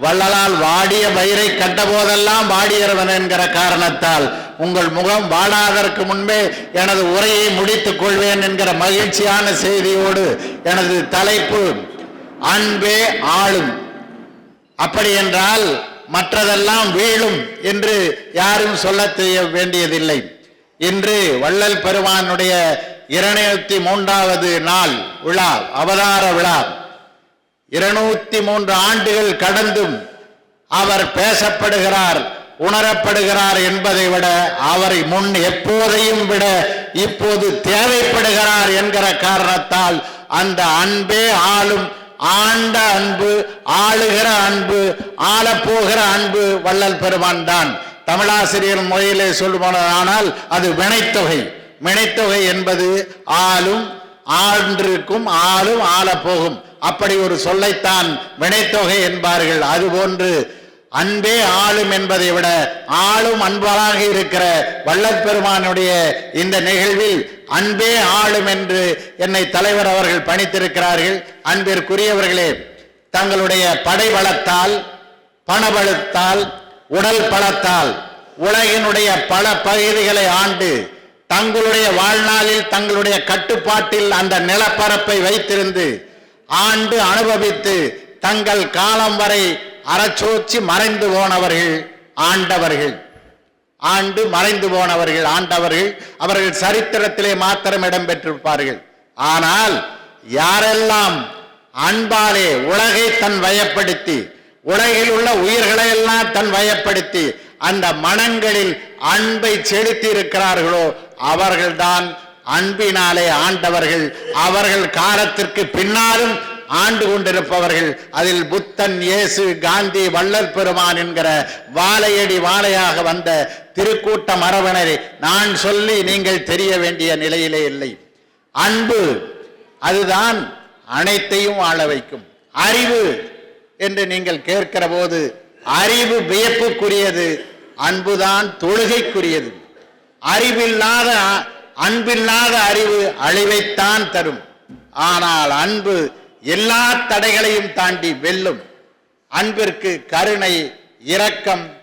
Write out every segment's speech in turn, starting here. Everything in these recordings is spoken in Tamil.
வள்ளலால் வாடிய பயிரை கண்டபோதெல்லாம் வாடியவன் என்கிற காரணத்தால் உங்கள் முகம் வாடாதற்கு முன்பே எனது உரையை முடித்துக் கொள்வேன் என்கிற மகிழ்ச்சியான செய்தியோடு எனது தலைப்பு அன்பே ஆளும். அப்படி என்றால் மற்றதெல்லாம் வீழும் என்று யாரும் சொல்ல தெரிய வேண்டியதில்லை. இன்று வள்ளல் பெருமானுடைய இரநூத்தி மூன்றாவது நாள் விழா அவதார விழா. இருநூத்தி மூன்று ஆண்டுகள் கடந்தும் அவர் பேசப்படுகிறார் உணரப்படுகிறார் என்பதை விட அவரை முன் எப்போதையும் விட இப்போது தேவைப்படுகிறார் என்கிற காரணத்தால் அந்த அன்பே ஆளும் ஆண்ட அன்பு ஆளுகிற அன்பு ஆளப்போகிற அன்பு வள்ளல் பெருமான் தான். தமிழாசிரியர் மொழியிலே சொல்லுமானால் அது வினைத்தொகை. வினைத்தொகை என்பது ஆளும் ஆண்டிருக்கும் ஆளும் ஆளப்போகும். அப்படி ஒரு சொல்லைத்தான் வினைத்தொகை என்பார்கள். அதுபோன்று அன்பே ஆளும் என்பதை விட ஆளும் அன்பராக இருக்கிற வல்லற்பெருமானுடைய இந்த நிகழ்வில் அன்பே ஆளும் என்று என்னை தலைவர் அவர்கள் பணித்திருக்கிறார்கள். அன்பிற்குரியவர்களே தங்களுடைய படை வளத்தால் பணபலத்தால் உடல் பலத்தால் உலகினுடைய பல பகுதிகளை ஆண்டு தங்களுடைய வாழ்நாளில் தங்களுடைய கட்டுப்பாட்டில் அந்த நிலப்பரப்பை வைத்திருந்து ஆண்டு அனுபவித்து தங்கள் காலம் வரை அறச்சோச்சி மறைந்து போனவர்கள் ஆண்டவர்கள். ஆண்டு மறைந்து போனவர்கள் ஆண்டவர்கள். அவர்கள் சரித்திரத்திலே மாத்திரம் இடம்பெற்றிருப்பார்கள் ஆனால் யாரெல்லாம் அன்பாலே உலகை தன் வயப்படுத்தி உலகில் உள்ள உயிர்களை எல்லாம் தன் வயப்படுத்தி அந்த மனங்களில் அன்பை செலுத்தி இருக்கிறார்களோ அவர்கள்தான் அன்பினாலே ஆண்டவர்கள் அவர்கள் காலத்திற்கு பின்னாலும் ஆண்டு கொண்டிருப்பவர்கள். அதில் புத்தன் இயேசு காந்தி வள்ளல் பெருமான் என்கிற வாழையடி வாழையாக வந்த திருக்கூட்ட மரபணரை நான் சொல்லி நீங்கள் தெரிய வேண்டிய நிலையிலே இல்லை. அன்பு அதுதான் அனைத்தையும் ஆள வைக்கும். அறிவு என்று நீங்கள் கேட்கிற போது அறிவு வியப்புக்குரியது அன்புதான் தொழுகைக்குரியது. அறிவில்லாத அன்பில்லாத அறிவு அழிவைத்தான் தரும். ஆனால் அன்பு எல்லா தடைகளையும் தாண்டி வெல்லும். அன்பிற்கு கருணை இரக்கம்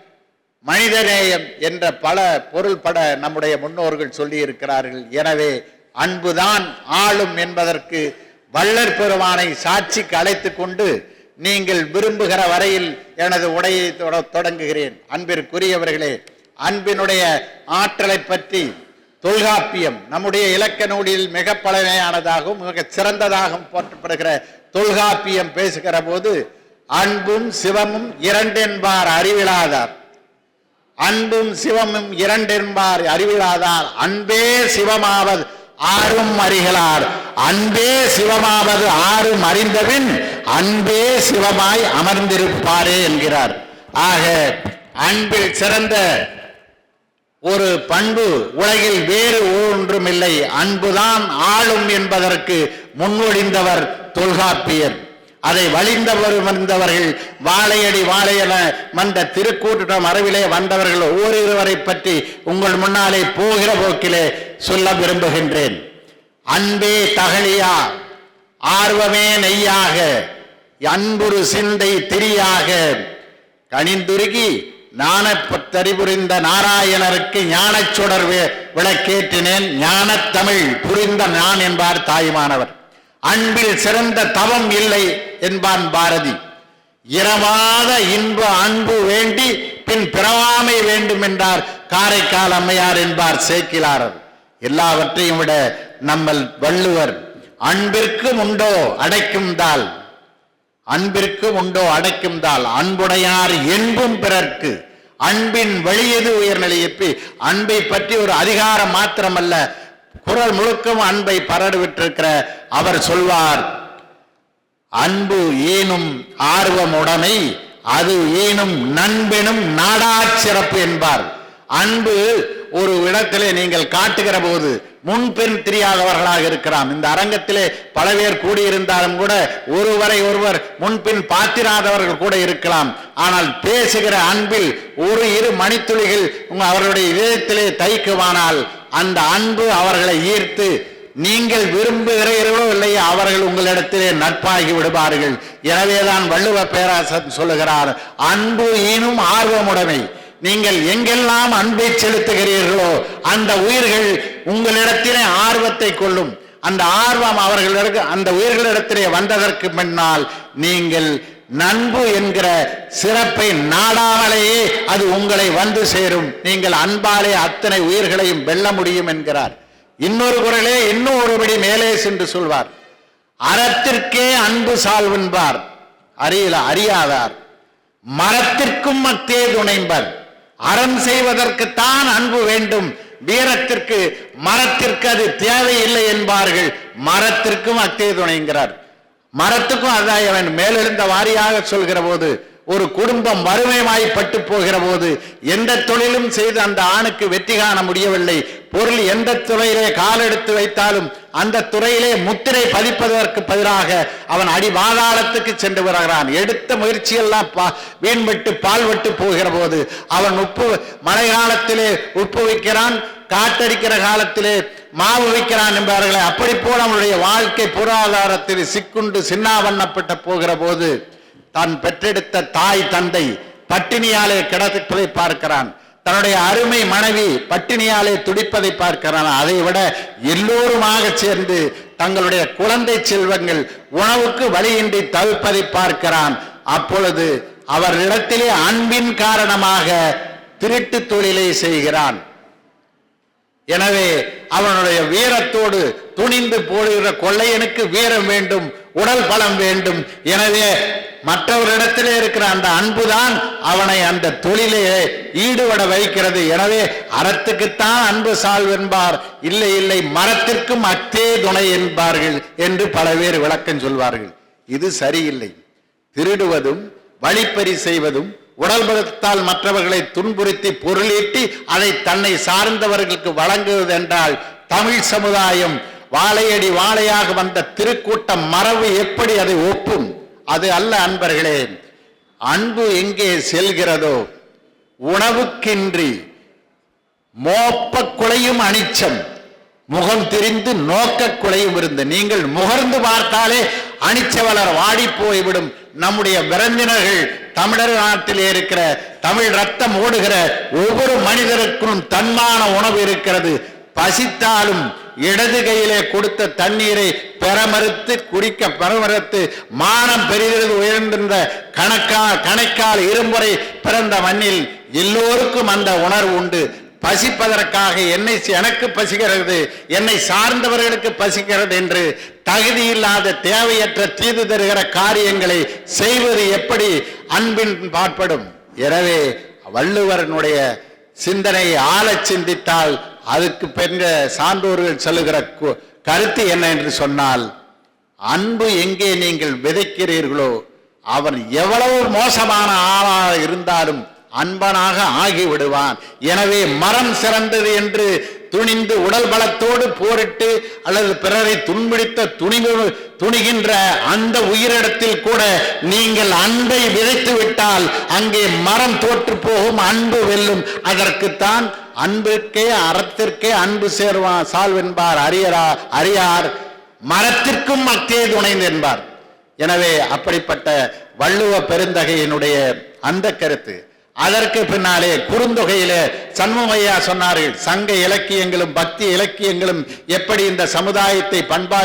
மனிதநேயம் என்ற பல பொருள்பட நம்முடைய முன்னோர்கள் சொல்லியிருக்கிறார்கள். எனவே அன்புதான் ஆளும் என்பதற்கு வள்ளற் பெருமானை சாட்சிக்கு அழைத்து கொண்டு நீங்கள் விரும்புகிற வரையில் எனது உடையை தொட- தொடங்குகிறேன். அன்பிற்குரியவர்களே அன்பினுடைய ஆற்றலை பற்றி தொல்காப்பியம் நம்முடைய இலக்க நூலில் மிக பழமையானதாகவும் மிக சிறந்ததாகவும் போற்றப்படுகிற தொல்காப்பியம் பேசுகிற போது அன்பும் சிவமும் இரண்டென்பார் அறிவிலாதார். அன்பும் சிவமும் இரண்டென்பார் அறிவிலாதார். அன்பே சிவமாவது ஆறும் அறிகளார். அன்பே சிவமாவது ஆறும் அறிந்தபின் அன்பே சிவமாய் அமர்ந்திருப்பாரே என்கிறார். ஆக அன்பில் சிறந்த ஒரு பண்பு. உலகில் வேறு ஒன்றுமில்லை. அன்புதான் ஆளும் என்பதற்கு முன்மொழிந்தவர் தொல்காப்பியர். அதை வழிந்தவர் வந்தவர்கள் வாழையடி வாழையென வந்த திருக்கூட்டம் அறிவிலே வந்தவர்கள் ஓரிருவரை பற்றி உங்கள் முன்னாலே போகிற போக்கிலே சொல்ல விரும்புகின்றேன். அன்பே தகழியா ஆர்வமே நெய்யாக அன்புரு சிந்தை திரியாக. கனிந்துருகி ஞான தறிபுரிந்த நாராயணருக்கு ஞானச் சுடர் விளக்கேற்றினேன். ஞான தமிழ் புரிந்த நான் என்பார் தாயுமானவர். அன்பில் சிறந்த தவம் இல்லை என்பான் பாரதி. இரவாத இன்ப அன்பு வேண்டி பின் பிறவாமை வேண்டும் என்றார் காரைக்கால் அம்மையார் என்பார் சேக்கிலாரர். எல்லாவற்றையும் விட நம்மள் வள்ளுவர் அன்பிற்கும் உண்டோ அடைக்கும் தாள். அன்பிற்கு உண்டோ அடைக்கும் தாள். அன்புடையார் என்பும் பிறர்க்கு. அன்பின் வெளியது உயர்நிலையப்பி? அன்பை பற்றி ஒரு அதிகாரம் மாத்திரமல்ல. குரல் முழுக்கும் அன்பை பரடுவிட்டிருக்கிற அவர் சொல்வார் அன்பு ஏனும் ஆர்வமுடைமை அது ஏனும் நண்பெனும் நாடாச் சிறப்பு என்பார். அன்பு ஒரு இடத்திலே நீங்கள் காட்டுகிற போது முன்பின் தெரியாதவர்களாக இருக்கலாம் இந்த அரங்கத்திலே பல பேர் கூடியிருந்தாலும் கூட ஒருவரை ஒருவர் முன்பின் பார்த்திராதவர்கள் கூட இருக்கலாம். ஆனால் பேசுகிற அன்பில் ஒரு இரு மணித்துளிகள் அவருடைய இதயத்திலே தைக்குவானால் அந்த அன்பு அவர்களை ஈர்த்து நீங்கள் விரும்புகிறீர்களோ இல்லையோ அவர்கள் உங்களிடத்திலே நட்பாகி விடுவார்கள். எனவேதான் வள்ளுவ பேராசன் சொல்லுகிறார் அன்பு ஈனும் ஆர்வமுடைமை. நீங்கள் எங்கெல்லாம் அன்பை செலுத்துகிறீர்களோ அந்த உயிர்கள் உங்களிடத்திலே ஆர்வத்தை கொள்ளும். அந்த ஆர்வம் அவர்களிடக்கு அந்த உயிர்களிடத்திலே வந்ததற்கு முன்னால் நீங்கள் நண்பு என்கிற சிறப்பை நாடாமலேயே அது உங்களை வந்து சேரும். நீங்கள் அன்பாலே அத்தனை உயிர்களையும் வெல்ல முடியும் என்கிறார். இன்னொரு குரலே இன்னும் ஒருபடி மேலே சென்று சொல்வார். அறத்திற்கே அன்பு சால்வென்பார். அறியல அறியாதார். மரத்திற்கும் மத்தே துணைம்பர். அறம் செய்வதற்குத்தான் அன்பு வேண்டும். வீரத்திற்கு மரத்திற்கு அது தேவையில்லை என்பார்கள். மரத்திற்கும் அத்தே துணைங்கிறார். மரத்துக்கும் அதான் அவன் மேலெழுந்த வாரியாக சொல்கிற போது ஒரு குடும்பம் வறுமையாய்ப்பட்டு போகிற போது எந்த தொழிலும் செய்து அந்த ஆணுக்கு வெற்றி காண முடியவில்லை. பொருள் எந்த துறையிலே காலெடுத்து வைத்தாலும் அந்த துறையிலே முத்திரை பதிப்பதற்கு பதிலாக அவன் அடிவாதாளத்துக்கு சென்று வருகிறான். எடுத்த முயற்சியெல்லாம் பா வீண்பட்டு பால்பட்டு போகிற போது அவன் உப்பு மழை காலத்திலே உப்பு வைக்கிறான் காட்டடிக்கிற காலத்திலே மாவு வைக்கிறான் என்பார்களே அப்படி போல அவனுடைய வாழ்க்கை பொருளாதாரத்தில் சிக்குண்டு சின்னாவண்ணப்பட்ட போகிற போது தான் பெற்றெடுத்த தாய் தந்தை பட்டினியாலே கிடப்பதை பார்க்கிறான். தன்னுடைய அருமை மனைவி பட்டினியாலே துடிப்பதை பார்க்கிறான். அதை விட எல்லோருமாக சேர்ந்து தங்களுடைய குழந்தை செல்வங்கள் உணவுக்கு வழியின்றி தவிப்பதை பார்க்கிறான். அப்பொழுது அவரிடத்திலே அன்பின் காரணமாக திருட்டு தொழிலை செய்கிறான். எனவே அவனுடைய வீரத்தோடு துணிந்து போடுகிற கொள்ளையனுக்கு வீரம் வேண்டும் உடல் பலம் வேண்டும். எனவே மற்றவரிடத்திலே இருக்கிற அந்த அன்புதான் அவனை அந்த தொழிலே ஈடுபட வைக்கிறது. எனவே அறத்துக்குத்தான் அன்பு சால்வென்பார் இல்லை இல்லை மரத்திற்கும் அத்தே துணை என்பார்கள் என்று பல பேர் விளக்கம் சொல்வார்கள். இது சரியில்லை. திருடுவதும் வழிப்பறி செய்வதும் உடல் பலத்தால் மற்றவர்களை துன்புறுத்தி பொருளீட்டி அதை தன்னை சார்ந்தவர்களுக்கு வழங்குவது என்றால் தமிழ் சமுதாயம் வாழையடி வாழையாக வந்த திருக்கூட்டம் மரபு எப்படி அதை ஒப்பும்? அது அல்ல அன்பர்களே அன்பு எங்கே செல்கிறதோ உணவுக்கின்றி மோப்ப குலையும் அனிச்சம் முகம் திரிந்து நோக்க குலையும் இருந்து நீங்கள் முகர்ந்து பார்த்தாலே அனிச்சவலர் வாடி போய்விடும். நம்முடைய விருந்தினர்கள் தமிழர் நாட்டிலே இருக்கிற தமிழ் ரத்தம் ஓடுகிற ஒவ்வொரு மனிதருக்கும் தன்மான உணவு இருக்கிறது. பசித்தாலும் இடது கையிலே கொடுத்த தண்ணீரை பெறமறுத்து குடிக்க பெறமறுத்து மானம் பெரிதது உயர்ந்திருந்த கணக்கா கணைக்கால் இருமுறை பிறந்த மண்ணில் எல்லோருக்கும் அந்த உணர்வு உண்டு. பசிப்பதற்காக என்னை எனக்கு பசிக்கிறது என்னை சார்ந்தவர்களுக்கு பசிக்கிறது என்று தகுதி இல்லாத தேவையற்ற தீது தருகிற காரியங்களை செய்வது எப்படி? அன்பின் பாற்படும். எனவே வள்ளுவரனுடைய சிந்தனையை ஆள சிந்தித்தால் அதுக்கு பெற்ற சான்றோர்கள் சொல்லுகிற கு- கருத்து என்ன என்று சொன்னால் அன்பு எங்கே நீங்கள் விதைக்கிறீர்களோ அவன் எவ்வளவு மோசமான ஆளாக இருந்தாலும் அன்பனாக ஆகிவிடுவான். எனவே மரம் சிறந்தது என்று துணிந்து உடல் பலத்தோடு போரிட்டு அல்லது பிறரை துன்பிடித்த துணிவு துணிகின்ற அந்த உயிரிடத்தில் கூட நீங்கள் அன்பை விதைத்து விட்டால் அங்கே மரம் தோற்று போகும் அன்பு வெல்லும். அதற்குத்தான் அன்பிற்கே அறத்திற்கே அன்பு சேர்வான் சால்வென்பார் அரியரா அரியார் மரத்திற்கும் மத்தே துணைந்து என்பார். எனவே அப்படிப்பட்ட வள்ளுவ பெருந்தகையினுடைய அந்த கருத்து. அதற்கு பின்னாலே குறுந்தொகையிலே சண்முகையா சொன்னார்கள் சங்க இலக்கியங்களும் பக்தி இலக்கியங்களும் எப்படி இந்த சமுதாயத்தை பண்பா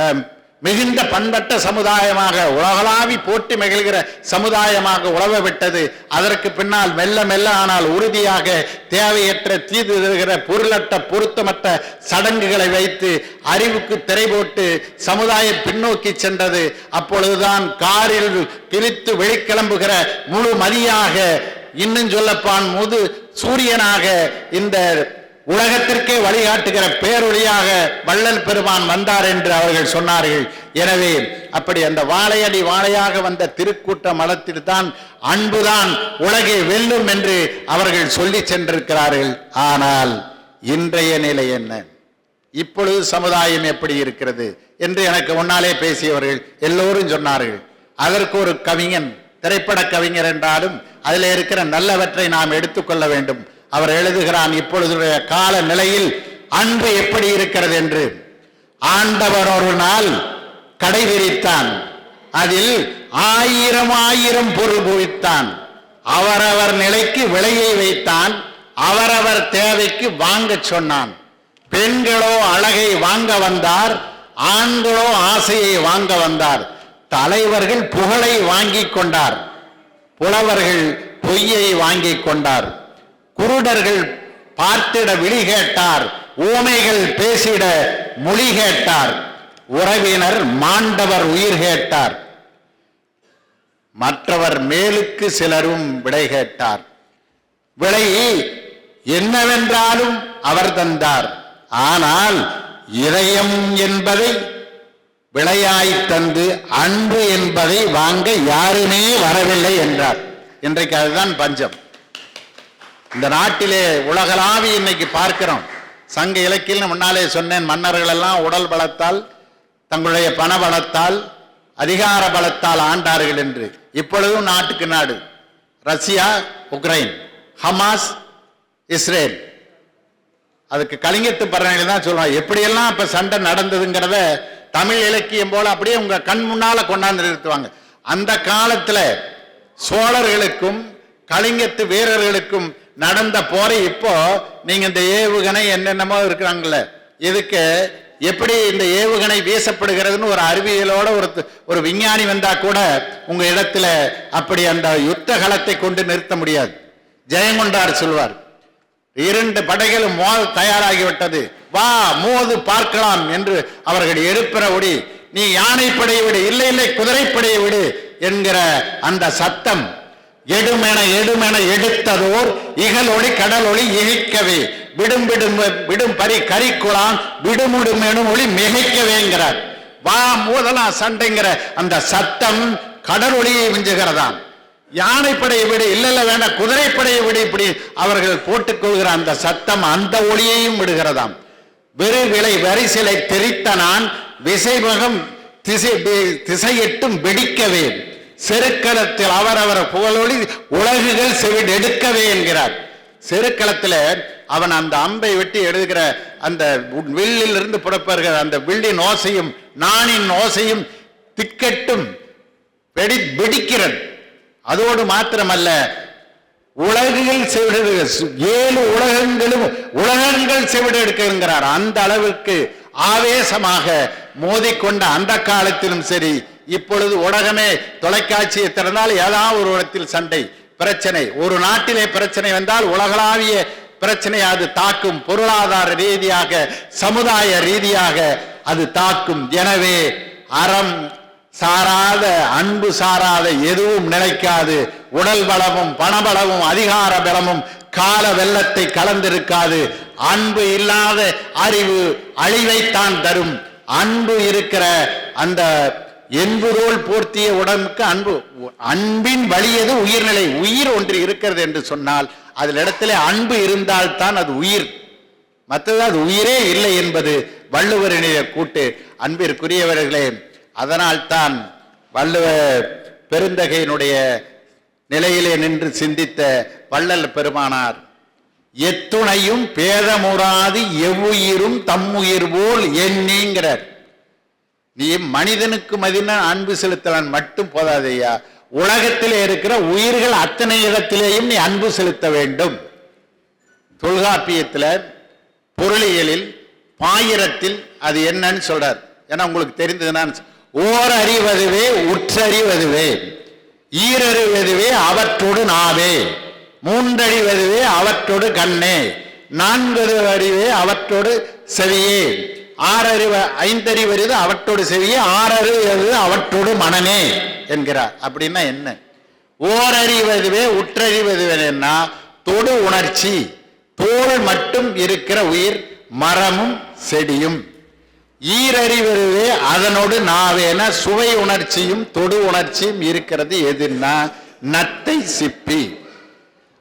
அஹ், மிகுந்த பண்பட்ட சமுதாயமாக உலகளாவி போட்டி மகிழ்கிற சமுதாயமாக உழவ விட்டது. அதற்கு பின்னால் மெல்ல மெல்ல ஆனால் உறுதியாக தேவையற்ற தீது தருகிற பொருளற்ற பொருத்தமற்ற சடங்குகளை வைத்து அறிவுக்கு திரை போட்டு சமுதாயம் பின்னோக்கி சென்றது. அப்பொழுதுதான் காரில் பிரித்து வெளிக்கிளம்புகிற முழு மதியாக இன்னும் சொல்லப்பான் முது சூரியனாக இந்த உலகத்திற்கே வழிகாட்டுகிற பேரொழியாக வள்ளல் பெருமான் வந்தார் என்று அவர்கள் சொன்னார்கள். எனவே அப்படி அந்த வாழையடி வாழையாக வந்த திருக்கூட்ட மலத்தில் தான் அன்புதான் உலகை வெல்லும் என்று அவர்கள் சொல்லி சென்றிருக்கிறார்கள். ஆனால் இன்றைய நிலை என்ன? இப்பொழுது சமுதாயம் எப்படி இருக்கிறது? என்று எனக்கு முன்னாலே பேசியவர்கள் எல்லோரும் சொன்னார்கள். அதற்கு ஒரு கவிஞன் திரைப்பட கவிஞர் என்றாலும் அதில் இருக்கிற நல்லவற்றை நாம் எடுத்துக்கொள்ள வேண்டும். அவர் எழுதுகிறான் இப்பொழுதுடைய கால நிலையில் அன்பு எப்படி இருக்கிறது என்று. ஆண்டவர் ஒரு நாள் கடை விரித்தான் அதில் ஆயிரம் ஆயிரம் பொருள் குவித்தான் அவரவர் நிலைக்கு விலையை வைத்தான். அவரவர் தேவைக்கு வாங்க சொன்னான். பெண்களோ அழகை வாங்க வந்தார். ஆண்களோ ஆசையை வாங்க வந்தார். தலைவர்கள் புகழை வாங்கிக் கொண்டார். புலவர்கள் பொய்யை வாங்கிக் கொண்டார். குருடர்கள் பார்த்திட விழி கேட்டார் ஊமைகள் பேசிட மொழி கேட்டார் உறவினர் மாண்டவர் உயிர் கேட்டார். மற்றவர் மேலுக்கு சிலரும் விடை கேட்டார். விலை என்னவென்றாலும் அவர் தந்தார். ஆனால் இதயம் என்பதை விளையாய் தந்து அன்பு என்பதை வாங்க யாருமே வரவில்லை என்றார். இன்றைக்கு அதுதான் பஞ்சம். இந்த நாட்டிலே உலகளாவி இன்னைக்கு பார்க்கிறோம். சங்க இலக்கியில் முன்னாலே சொன்னேன் மன்னர்கள் எல்லாம் உடல் பலத்தால் தங்களுடைய பண பலத்தால் அதிகார பலத்தால் ஆண்டார்கள் என்று. இப்பொழுதும் நாட்டுக்கு நாடு. Russia Ukraine Hamas Israel. அதுக்கு கலிங்கத்து பறவைகள் தான் சொல்லுவாங்க எப்படியெல்லாம் இப்போ சண்டை நடந்ததுங்கிறத தமிழ் இலக்கியம் போல அப்படியே உங்க கண் முன்னால கொண்டாந்து நிறுத்துவாங்க. அந்த காலத்தில் சோழர்களுக்கும் கலிங்கத்து வீரர்களுக்கும் நடந்த போரை இப்போ நீங்க இந்த ஏவுகணை என்னென்னமோ இருக்கிறாங்கல்ல இதுக்கு எப்படி இந்த ஏவுகணை வீசப்படுகிறதுன்னு ஒரு அறிவியலோட ஒரு ஒரு விஞ்ஞானி வந்தா கூட உங்க இடத்துல அப்படி அந்த யுத்த களத்தை கொண்டு நிறுத்த முடியாது. ஜெயங்கொண்டார் சொல்வார் இரண்டு படைகளும் மோத தயாராகிவிட்டது. வா மோது பார்க்கலாம் என்று அவர்கள் எழுப்புற ஒடி நீ யானை படையை விடு இல்லை இல்லை குதிரைப்படையை விடு என்கிற அந்த சத்தம் எடுமென எடுமென எடுத்ததோர் இகலொளி கடலொளி இழிக்கவே. விடும் விடும் விடும் பரி கரிக்குளான் விடுமுடும் எனும் ஒளி மிகைக்கவேங்கிறார். வா மோதலாம் சண்டைங்கிற அந்த சத்தம் கடலொளியை மிஞ்சுகிறதாம். யானைப்படையை விடு இல்ல இல்ல வேண்டாம் குதிரைப்படையை விடு இப்படி அவர்கள் போட்டுக்கொள்கிற அந்த சத்தம் அந்த ஒளியையும் விடுகிறதாம். வெறு விலை வரிசிலை தெரித்த நான் விசைமகம் திசை திசையிட்டும் வெடிக்கவே. செருக்களத்தில் அவரவர் புகழொளி உலகுகள் செவிடு எடுக்கவே என்கிறார். செருக்களத்தில் அவன் அந்த அம்பை வெட்டி எடுக்கிற அந்த வில்லில் இருந்து புறப்படுகிற அந்த வில்லின் ஓசையும் நானின் ஓசையும் திக்கட்டும் வெடி வெடிக்கிறது. அதோடு மாத்திரமல்ல உலகுகள் செவிடு ஏழு உலகங்களும் உலகங்கள் செவிடு எடுக்கிறார் அந்த அளவிற்கு ஆவேசமாக மோதிக்கொண்ட அந்த காலத்திலும் சரி இப்பொழுது உலகமே தொலைக்காட்சியை திறந்தால் ஏதாவது ஒரு இடத்தில் சண்டை பிரச்சனை. ஒரு நாட்டிலே பிரச்சனை வந்தால் உலகளாவிய பிரச்சனை அது தாக்கும் பொருளாதார ரீதியாக சமுதாய ரீதியாக அது தாக்கும். எனவே அறம் சாராத அன்பு சாராத எதுவும் நிலைக்காது. உடல் பலமும் பணபலமும் அதிகார பலமும் கால வெள்ளத்தை கலந்திருக்காது. அன்பு இல்லாத அறிவு அழிவைத்தான் தரும். அன்பு இருக்கிற அந்த என்புரோல் போர்த்திய உடம்புக்கு அன்பு. அன்பின் வழியது உயிர்நிலை. உயிர் ஒன்று இருக்கிறது என்று சொன்னால் அதில் இடத்துல அன்பு இருந்தால்தான் அது உயிர். மற்றது அது உயிரே இல்லை என்பது வள்ளுவரினுடைய கூட்டு. அன்பிற்குரியவர்களே அதனால்தான் வள்ளுவ பெருந்தகையினுடைய நிலையிலே நின்று சிந்தித்த வள்ளல் பெருமானார் எத்துணையும் பேதமுறாது எவ்வுயிரும் தம்முயிர் போல் எண்ணிங்கிறார். நீ மனிதனுக்கு மதின அன்பு செலுத்தலான் மட்டும் போதாதையா உலகத்திலே இருக்கிற உயிர்கள் அத்தனை இடத்திலேயும் நீ அன்பு செலுத்த வேண்டும். தொல்காப்பியத்தில் பொருளியலில் பாயிரத்தில் அது என்னன்னு சொல்றார். ஏன்னா உங்களுக்கு தெரிந்ததுன்னா ஓர் அறிவதுவே உற்றறிவதுவே ஈரறிவதுவே அவற்றோடு நாவே மூன்றறிவதுவே அவற்றோடு கண்ணே நான்கு அறிவே அவற்றோடு செவியே. ஆறறிவு ஐந்தறிவறிவு அவற்றோடு செவியே ஆறறிவது அவற்றோடு மனமே என்கிறார். அப்படின்னா என்ன? ஓரறிவதுவே உற்றறிவதுவேன்னா தொடு உணர்ச்சி தோல் மட்டும் இருக்கிற உயிர் மரமும் செடியும். ஈரறிவதுவே அதனோடு நாவேன சுவை உணர்ச்சியும் தொடு உணர்ச்சியும் இருக்கிறது எதுன்னா நத்தை சிப்பி.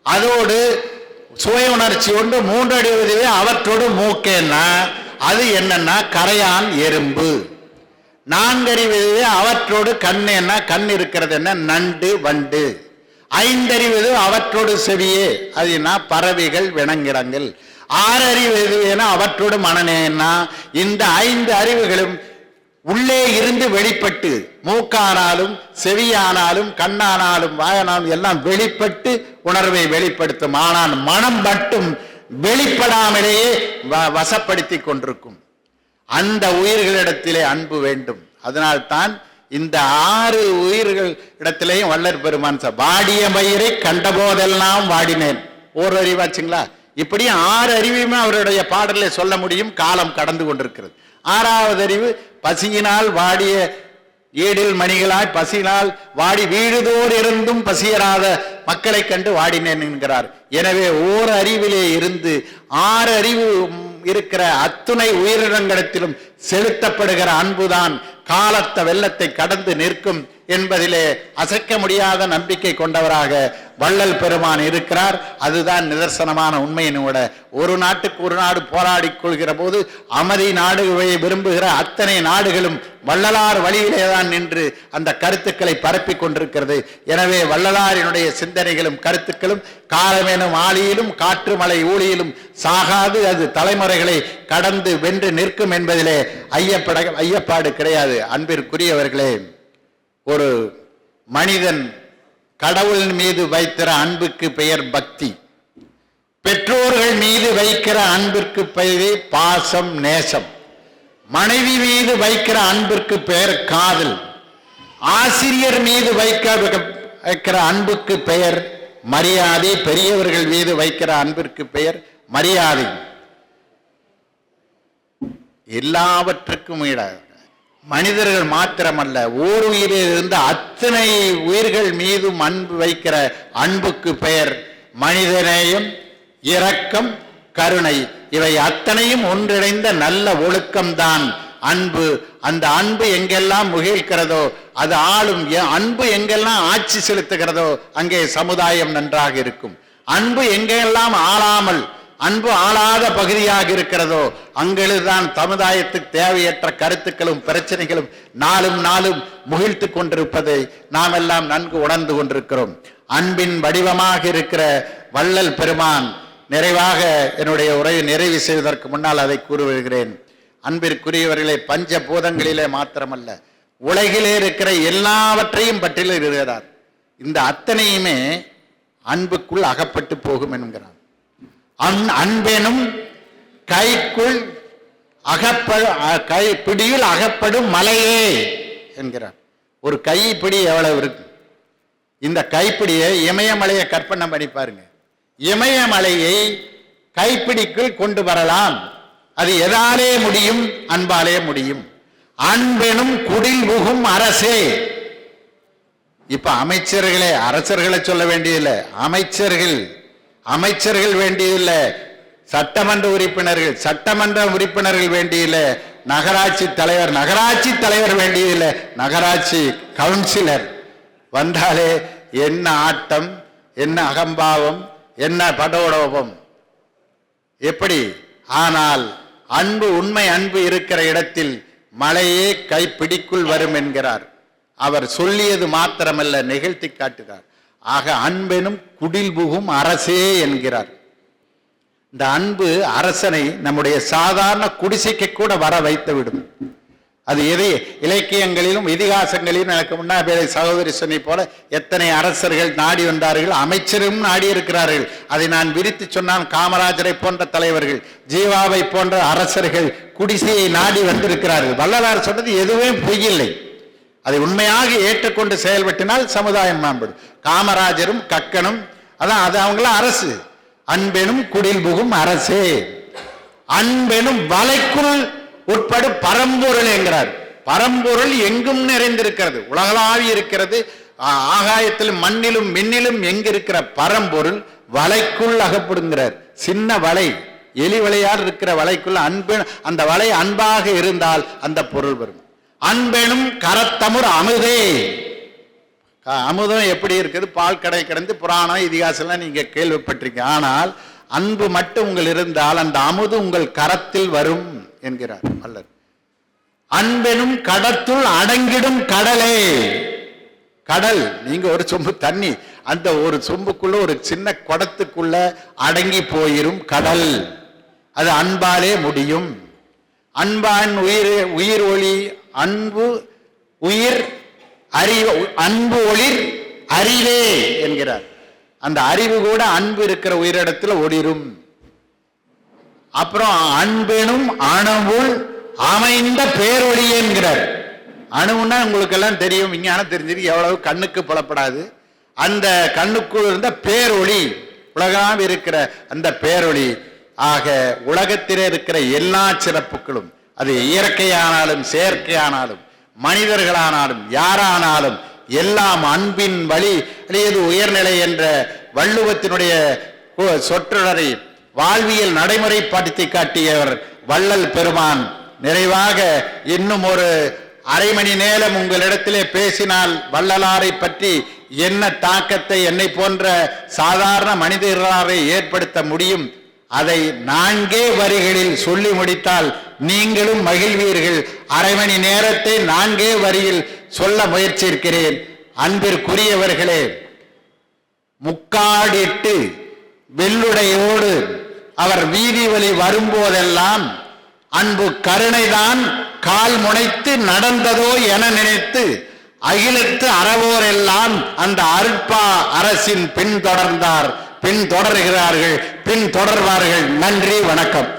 அதோடு சுவை உணர்ச்சி ஒன்று மூன்றடிவதுவே அவற்றோடு மூக்கேன்னா அது என்னன்னா கரையான் எறும்பு. நான்கறிவது அவற்றோடு கண்ணேன்னா கண் இருக்கிறது என்ன? நண்டு வண்டு. ஐந்தறிவது அவற்றோடு செவியே. அதுனா பறவைகள் வினங்கிறங்கள் ஆறறிவு எது என அவற்றோடு மனநேன்னா இந்த ஐந்து அறிவுகளும் உள்ளே இருந்து வெளிப்பட்டு மூக்கானாலும் செவியானாலும் கண்ணானாலும் வாயனாலும் எல்லாம் வெளிப்பட்டு உணர்வை வெளிப்படுத்தும். ஆனால் மனம் மட்டும் வெளிப்படாமலேயே வ- வசப்படுத்தி கொண்டிருக்கும். அந்த உயிர்களிடத்திலே அன்பு வேண்டும். அதனால்தான் இந்த ஆறு உயிர்கள் இடத்திலேயும் வல்லர் பெருமான் வாடிய பயிரை கண்டபோதெல்லாம் வாடினேன். ஓர் அறிவாச்சுங்களா இப்படி ஆறு அறிவையுமே அவருடைய பாடலை சொல்ல முடியும். காலம் கடந்து கொண்டிருக்கிறது. ஆறாவது அறிவு பசியினால் வாடிய ஈடில் மணிகளாய் பசியினால் வாடி வீடுதோர் இருந்தும் பசியராத மக்களை கண்டு வாடினேன் என்கிறார். எனவே ஓர் அறிவிலே இருந்து ஆறு அறிவு இருக்கிற அத்துணை உயிரினங்களிடத்திலும் செலுத்தப்படுகிற அன்புதான். காலத்த வெள்ளத்தை கடந்து நிற்கும் என்பதிலே அசைக்க முடியாத நம்பிக்கை கொண்டவராக வள்ளல் பெருமான் இருக்கிறார். அதுதான் நிதர்சனமான உண்மையினோட ஒரு நாட்டுக்கு ஒரு நாடு போராடிக் கொள்கிற போது அமைதி நாடுகளை விரும்புகிற அத்தனை நாடுகளும் வள்ளலார் வழியிலே தான் நின்று அந்த கருத்துக்களை பரப்பிக் கொண்டிருக்கிறது. எனவே வள்ளலாரினுடைய சிந்தனைகளும் கருத்துக்களும் காலமேனும் ஆளியிலும் காற்று மலை ஊழியிலும் சாகாது. அது தலைமுறைகளை கடந்து வென்று நிற்கும் என்பதிலே ஐயப்பட ஐயப்பாடு கிடையாது. அன்பிற்குரியவர்களே. ஒரு மனிதன் கடவுள் மீது வைக்கிற அன்புக்கு பெயர் பக்தி. பெற்றோர்கள் மீது வைக்கிற அன்பிற்கு பெயரே பாசம் நேசம். மனைவி மீது வைக்கிற அன்பிற்கு பெயர் காதல். ஆசிரியர் மீது வைக்க வைக்கிற அன்புக்கு பெயர் மரியாதை. பெரியவர்கள் மீது வைக்கிற அன்பிற்கு பெயர் மரியாதை. எல்லாவற்றுக்கும் ஈடாக மனிதர்கள் மாத்திரமல்ல ஓர் உயிரில் இருந்த அத்தனை உயிர்கள் மீதும் அன்பு வைக்கிற அன்புக்கு பெயர் மனிதநேயம் இரக்கம் கருணை. இவை அத்தனையும் ஒன்றிணைந்த நல்ல ஒழுக்கம்தான். அன்பு அந்த அன்பு எங்கெல்லாம் முகிழ்கிறதோ அது ஆளும் அன்பு எங்கெல்லாம் ஆட்சி செலுத்துகிறதோ அங்கே சமுதாயம் நன்றாக இருக்கும். அன்பு எங்கெல்லாம் ஆளாமல் அன்பு ஆளாத பகுதியாக இருக்கிறதோ அங்கிருதான் சமுதாயத்துக்கு தேவையற்ற கருத்துக்களும் பிரச்சனைகளும் நாளும் நாளும் முகிழ்த்து கொண்டிருப்பதை நாம் எல்லாம் நன்கு உணர்ந்து கொண்டிருக்கிறோம். அன்பின் வடிவமாக இருக்கிற வள்ளல் பெருமான் நிறைவாக என்னுடைய உரையை நிறைவு செய்வதற்கு முன்னால் அதை கூறுகிறேன் அன்பிற்குரியவர்களே பஞ்ச பூதங்களிலே மாத்திரமல்ல உலகிலே இருக்கிற எல்லாவற்றையும் பட்டியலிடுகிறார் இந்த அத்தனையுமே அன்புக்குள் அகப்பட்டு போகும் என்கிறார். அன் அன்பெனும் கைக்குள் அகப்ப கை பிடியில் அகப்படும் மலையே என்கிறார். ஒரு கைப்பிடி எவ்வளவு இருக்கு? இந்த கைப்பிடியை இமயமலையை கற்பனை பண்ணி பாருங்க. இமயமலையை கைப்பிடிக்குள் கொண்டு வரலாம். அது எதாலே முடியும் அன்பாலே முடியும். அன்பெனும் குடில் புகும் அரசே. இப்ப அமைச்சர்களே அரசர்களை சொல்ல வேண்டியதில்லை. அமைச்சர்கள் அமைச்சர்கள் வேண்டியதில்லை சட்டமன்ற உறுப்பினர்கள் சட்டமன்ற உறுப்பினர்கள் வேண்டியதில்லை நகராட்சி தலைவர் நகராட்சி தலைவர் வேண்டியதில்லை நகராட்சி கவுன்சிலர். வந்தாலே என்ன ஆட்டம் என்ன அகம்பாவம் என்ன படோடோபம்? எப்படி? ஆனால் அன்பு உண்மை அன்பு இருக்கிற இடத்தில் மழையே கைப்பிடிக்குள் வரும் என்கிறார். அவர் சொல்லியது மாத்திரமல்ல நிகழ்த்தி காட்டுகிறார். ஆக அன்பெனும் குடில் புகும் அரசே என்கிறார். இந்த அன்பு அரசனை நம்முடைய சாதாரண குடிசைக்கு கூட வர வைத்து விடும். அது எது இலக்கியங்களிலும் இதிகாசங்களிலும் எனக்கு முன்னாடி சகோதரி சொன்னை போல எத்தனை அரசர்கள் நாடி வந்தார்கள் அமைச்சரும் நாடி இருக்கிறார்கள். அதை நான் விரித்து சொன்னான் காமராஜரை போன்ற தலைவர்கள் ஜீவாவை போன்ற அரசர்கள் குடிசையை நாடி வந்திருக்கிறார்கள். வள்ளலார் சொன்னது எதுவும் பொய்யில்லை அதை உண்மையாக ஏற்றுக்கொண்டு செயல்பட்டினால் சமுதாயம் மேம்படும். காமராஜரும் கக்கனும் அதான் அது அவங்கள அரசு. அன்பெனும் குடில் புகும் அரசே. அன்பெனும் வலைக்குள் உட்பட பரம்பொருள் என்கிறார். பரம்பொருள் எங்கும் நிறைந்திருக்கிறது. உலகளாவி இருக்கிறது. ஆகாயத்திலும் மண்ணிலும் மின்னிலும் எங்கிருக்கிற பரம்பொருள் வலைக்குள் அகப்படுங்கிறார் சின்ன வலை எலி வலையார் இருக்கிற வலைக்குள் அன்பு அந்த வலை அன்பாக இருந்தால் அந்த பொருள் வரும். அன்பெனும் கரத்தமுர் அமுதே. அமுதம் எப்படி இருக்குது? பால் கடை கிடந்து புராணம் இதிகாசம்லாம் நீங்க கேள்விப்பட்டிருக்கீங்க. ஆனால் அன்பு மட்டும் உங்கள் இருந்தால் அந்த அமுது உங்கள் கரத்தில் வரும் என்கிறார் அல்லர் அன்பெனும் கடத்துள் அடங்கிடும் கடலே. கடல் நீங்க ஒரு சொம்பு தண்ணி அந்த ஒரு சொம்புக்குள்ள ஒரு சின்ன குடத்துக்குள்ள அடங்கி போயிரும் கடல். அது அன்பாலே முடியும். அன்பான் உயிர் உயிர் ஒளி அன்பு உயிர் அறிவு அன்பு ஒளிர் அறிவே என்கிறார். அந்த அறிவு கூட அன்பு இருக்கிற உயிரிடத்துல ஒளிரும். அப்புறம் அன்பெனும் அணுவுள் அமைந்த பேரொளி என்கிறார். அணுன்னா உங்களுக்கு எல்லாம் தெரியும் விஞ்ஞானம் தெரிஞ்சிருக்கு எவ்வளவு கண்ணுக்கு புலப்படாது. அந்த கண்ணுக்குள் இருந்த பேரொளி உலகம் இருக்கிற அந்த பேரொளி ஆக உலகத்திலே இருக்கிற எல்லா சிறப்புகளும் அது இயற்கையானாலும் செயற்கையானாலும் மனிதர்களானாலும் யாரானாலும் எல்லாம் அன்பின் வழி அல்லது உயர்நிலை என்ற வள்ளுவத்தினுடைய சொற்றொடரை வாழ்வியல் நடைமுறைப்படுத்தி காட்டியவர் வள்ளல் பெருமான். நிறைவாக இன்னும் ஒரு அரை மணி நேரம் உங்களிடத்திலே பேசினால் வள்ளலாரை பற்றி என்ன தாக்கத்தை என்னை போன்ற சாதாரண மனிதர்களாரை ஏற்படுத்த முடியும் அதை நான்கே வரிகளில் சொல்லி முடித்தால் நீங்களும் மகிழ்வீர்கள். அரை மணி நேரத்தை நான்கே வரியில் சொல்ல முயற்சியிருக்கிறேன் அன்பிற்குரியவர்களே முக்காடிட்டு வெள்ளுடையோடு அவர் வீதி வழி வரும்போதெல்லாம் அன்பு கருணைதான் கால் முனைத்து நடந்ததோ என நினைத்து அகிலத்து அறவோரெல்லாம் அந்த அருட்பா அரசின் பின் தொடர்ந்தார் பின் தொடர்கிறார்கள் பின் தொடர்வார்கள் நன்றி வணக்கம்.